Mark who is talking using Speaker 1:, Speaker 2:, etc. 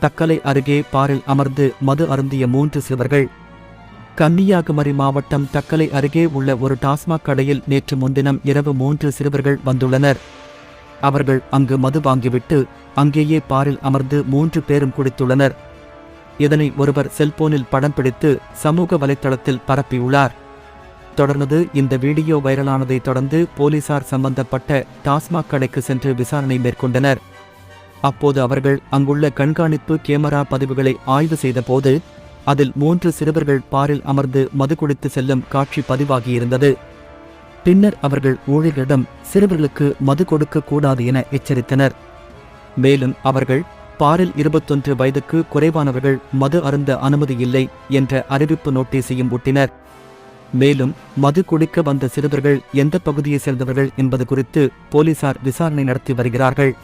Speaker 1: தக்கலை அருகே பாரில் அமர்ந்து மது அருந்திய மூன்று சிறுவர்கள் கன்னியாகுமரி மாவட்டம் தக்கலை அருகே உள்ள ஒரு டாஸ்மாக் கடையில் நேற்று முன்தினம் இரவு மூன்று சிறுவர்கள் வந்துள்ளனர். அவர்கள் அங்கு மது வாங்கிவிட்டு அங்கேயே பாரில் அமர்ந்து மூன்று பேரும் குடித்துள்ளனர். இதனை ஒருவர் செல்போனில் படம் பிடித்து சமூக வலைத்தளத்தில் பரப்பியுள்ளார். தொடர்ந்து இந்த வீடியோ வைரலானதைத் தொடர்ந்து போலீசார் சம்பந்தப்பட்ட டாஸ்மாக் கடைக்கு சென்று விசாரணை மேற்கொண்டனர். அப்போது அவர்கள் அங்குள்ள கண்காணிப்பு கேமரா பதிவுகளை ஆய்வு செய்தபோது அதில் மூன்று சிறுவர்கள் பாரில் அமர்ந்து மது குடித்து செல்லும் காட்சி பதிவாகியிருந்தது. பின்னர் அவர்கள் ஊழியர்களிடம் சிறுவர்களுக்கு மது கொடுக்க கூடாது என எச்சரித்தனர். மேலும் அவர்கள் பாரில் இருபத்தொன்று வயதுக்கு குறைவானவர்கள் மது அருந்த அனுமதி இல்லை என்ற அறிவிப்பு நோட்டீஸையும் ஒட்டினர். மேலும் மது குடிக்க வந்த சிறுவர்கள் எந்த பகுதியைச் சேர்ந்தவர்கள் என்பது குறித்து போலீசார் விசாரணை நடத்தி வருகிறார்கள்.